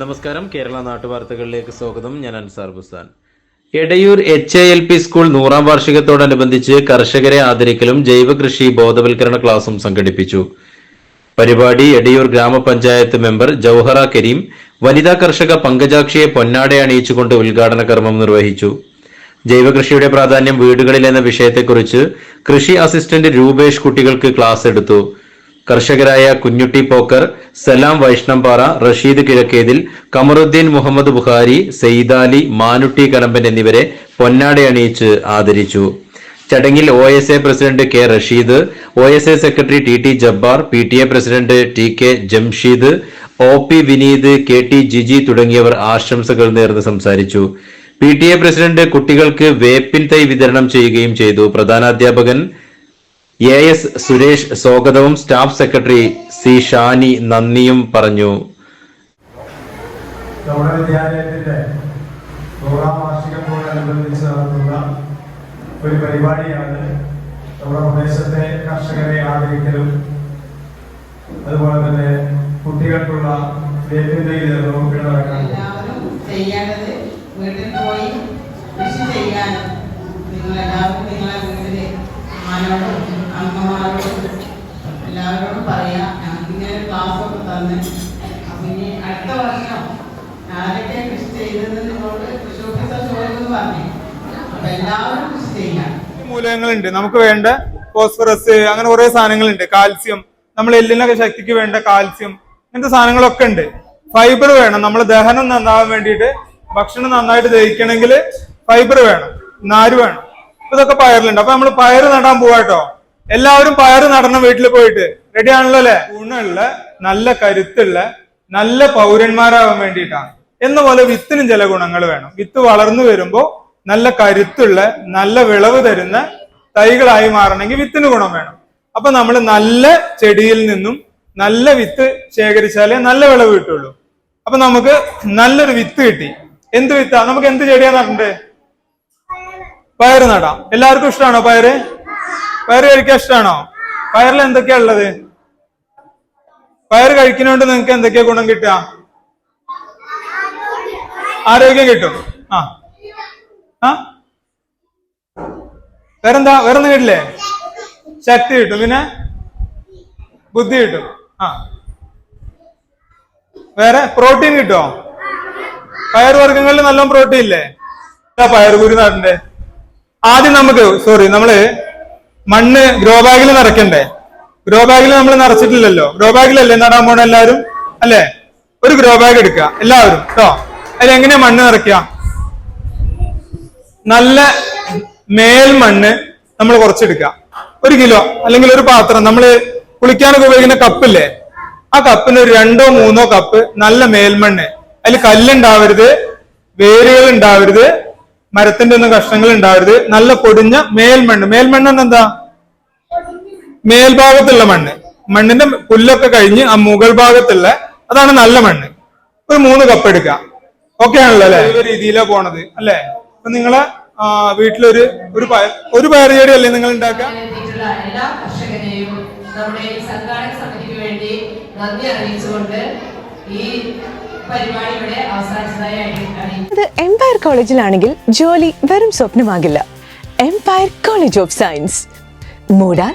നമസ്കാരം. കേരള നാട്ടുവാർത്തകളിലേക്ക് സ്വാഗതം. ഞാൻ Ansar Busan. Edayur H A L P school നൂറാം വാർഷികത്തോടനുബന്ധിച്ച് കർഷകരെ ആദരിക്കലും ജൈവകൃഷി ബോധവൽക്കരണ ക്ലാസും സംഘടിപ്പിച്ചു. പരിപാടി എടയൂർ ഗ്രാമപഞ്ചായത്ത് മെമ്പർ ജൌഹറ കരീം വനിതാ കർഷക പങ്കജാക്ഷിയെ പൊന്നാടെ അണിയിച്ചുകൊണ്ട് ഉദ്ഘാടന കർമ്മം നിർവഹിച്ചു. ജൈവകൃഷിയുടെ പ്രാധാന്യം വീടുകളിൽ എന്ന വിഷയത്തെക്കുറിച്ച് കൃഷി അസിസ്റ്റന്റ് രൂപേഷ് കുട്ടികൾക്ക് ക്ലാസ് എടുത്തു. കർഷകരായ കുഞ്ഞുട്ടി പോക്കർ സലാം വൈഷ്ണംപാറ റഷീദ് കിഴക്കേതിൽ കമറുദ്ദീൻ മുഹമ്മദ് ബുഹാരി സെയ്ദാലി മാനുട്ടി കലമ്പൻ എന്നിവരെ പൊന്നാട അണിയിച്ച് ആദരിച്ചു. ചടങ്ങിൽ O S A president K Rasheed O S A secretary T T Jabbar P T A president T K Jamsheed O P Vineeth K T Jiji തുടങ്ങിയവർ ആശംസകൾ നേർന്ന് സംസാരിച്ചു. പി ടി എ പ്രസിഡന്റ് കുട്ടികൾക്ക് വേപ്പിൻ തൈ വിതരണം ചെയ്യുകയും ചെയ്തു. പ്രധാനാധ്യാപകൻ എ എസ് സുരേഷ് സ്വാഗതവും സ്റ്റാഫ് സെക്രട്ടറി സി ഷാനി നന്ദിയും പറഞ്ഞു. നമ്മുടെ വിദ്യാലയത്തിന്റെ നൂറാം വാർഷികത്തോടനുബന്ധിച്ച് നടത്തുന്ന ഒരു പരിപാടിയാണ് നമ്മുടെ പ്രദേശത്തെ കർഷകരെ ആദരിക്കലും അതുപോലെ തന്നെ കുട്ടികൾക്കുള്ള എല്ലാവരും ചെയ്യേണ്ടത് വീട്ടിൽ പോയി കൃഷി ചെയ്യാനും നിങ്ങളെല്ലാവരും നിങ്ങളെ വീട്ടിലെ അമ്മമാരോടും തന്ന് അപ്പൊ ഇനി അടുത്ത വർഷം ആരൊക്കെ കൃഷി ചെയ്തത് നിങ്ങളോട് കൃഷി ഓഫീസർ ചോദിക്കുന്നു പറഞ്ഞു. അപ്പൊ എല്ലാവരും കൃഷി ചെയ്യാം. മൂലകങ്ങളുണ്ട്. നമുക്ക് വേണ്ട ഫോസ്ഫറസ് അങ്ങനെ കുറെ സാധനങ്ങളുണ്ട്. കാൽസ്യം നമ്മൾ എല്ലിനൊക്കെ ശക്തിക്ക് വേണ്ട കാൽസ്യം ഇങ്ങനത്തെ സാധനങ്ങളൊക്കെ ഉണ്ട്. ഫൈബർ വേണം. നമ്മൾ ദഹനം നന്നാവാൻ വേണ്ടിയിട്ട് ഭക്ഷണം നന്നായിട്ട് ദഹിക്കണമെങ്കിൽ ഫൈബർ വേണം. നാര് വേണം. ഇതൊക്കെ പയറിലുണ്ട്. അപ്പൊ നമ്മൾ പയർ നടാൻ പോവാട്ടോ എല്ലാവരും പയർ നടണം വീട്ടിൽ പോയിട്ട്. റെഡി ആണല്ലോ അല്ലെ? ഗുണമുള്ള നല്ല കരുത്തുള്ള നല്ല പൗരന്മാരാവാൻ വേണ്ടിയിട്ടാണ്. എന്ന പോലെ വിത്തിനും ചില ഗുണങ്ങൾ വേണം. വിത്ത് വളർന്നു വരുമ്പോ നല്ല കരുത്തുള്ള നല്ല വിളവ് തരുന്ന തൈകളായി മാറണമെങ്കിൽ വിത്തിന് ഗുണം വേണം. അപ്പൊ നമ്മൾ നല്ല ചെടിയിൽ നിന്നും നല്ല വിത്ത് ശേഖരിച്ചാലേ നല്ല വിളവ് കിട്ടുള്ളൂ. അപ്പൊ നമുക്ക് നല്ലൊരു വിത്ത് കിട്ടി. എന്ത് വിത്താ? നമുക്ക് എന്ത് ചെടിയാ നടണ്ടേ പയറ് നടാം. എല്ലാവർക്കും ഇഷ്ടമാണോ പയറ്? പയറ് കഴിക്കാൻ ഇഷ്ടമാണോ പയറിൽ എന്തൊക്കെയാ ഉള്ളത്? പയറ് കഴിക്കുന്നോണ്ട് നിങ്ങൾക്ക് എന്തൊക്കെയാ ഗുണം കിട്ടുക? ആരോഗ്യം കിട്ടും. ആ. ആ? വേറെന്താ? വേറൊന്നും കിട്ടില്ലേ? ശക്തി കിട്ടും. പിന്നെ? ബുദ്ധി കിട്ടും. ആ. വേറെ? പ്രോട്ടീൻ കിട്ടുമോ പയറുവർഗങ്ങളിൽ നല്ല പ്രോട്ടീൻ ഇല്ലേ? ഇതാ പയറുകുരു നടണ്ടേ ആദ്യം നമുക്ക് സോറി നമ്മൾ മണ്ണ് ഗ്രോ ബാഗിൽ നിറയ്ക്കണ്ടേ? ഗ്രോ ബാഗിൽ നമ്മൾ നിറച്ചിട്ടില്ലല്ലോ. ഗ്രോ ബാഗിലല്ലേ നടാൻ പോണ എല്ലാവരും അല്ലേ? ഒരു ഗ്രോ ബാഗ് എടുക്കുക എല്ലാവരും കേട്ടോ അതിലെങ്ങനെയാ മണ്ണ് നിറയ്ക്കുക നല്ല മേൽമണ്ണ് നമ്മൾ കുറച്ചെടുക്കുക ഒരു കിലോ അല്ലെങ്കിൽ ഒരു പാത്രം. നമ്മൾ കുളിക്കാനൊക്കെ ഉപയോഗിക്കുന്ന കപ്പില്ലേ ആ കപ്പിന് ഒരു രണ്ടോ മൂന്നോ കപ്പ് നല്ല മേൽമണ്ണ് അതിൽ കല്ലുണ്ടാവരുത്. വേരുകൾ ഉണ്ടാവരുത്. മരത്തിന്റെ ഒന്നും കഷ്ണങ്ങൾ ഉണ്ടാവരുത്. നല്ല പൊടിഞ്ഞ മേൽമണ്ണ് മേൽമണ്ണ് എന്താ മേൽഭാഗത്തുള്ള മണ്ണ്. മണ്ണിന്റെ പുല്ലൊക്കെ കഴിഞ്ഞ് ആ മുകൾ ഭാഗത്തുള്ള അതാണ് നല്ല മണ്ണ്. ഒരു മൂന്ന് കപ്പ് എടുക്കാം ഓക്കെ ആണല്ലോ അല്ലെ? ഒരു രീതിയിലാ പോണത്? അല്ലെ? അപ്പൊ നിങ്ങളെ വീട്ടിലൊരു ഒരു പയർ ഒരു പയർ ചെടി അല്ലേ നിങ്ങൾ ഉണ്ടാക്കാം എല്ലാ കർഷകരെയും നമ്മുടെ ഈ സംഘാടക സമിതിക്ക് വേണ്ടി നന്ദി അറിയിച്ചുകൊണ്ട് ഈ അവസാനിച്ചതായി എംപയർ കോളേജിലാണെങ്കിൽ ജോലി വെറും സ്വപ്നമാകില്ല. Empire College of Science Moodal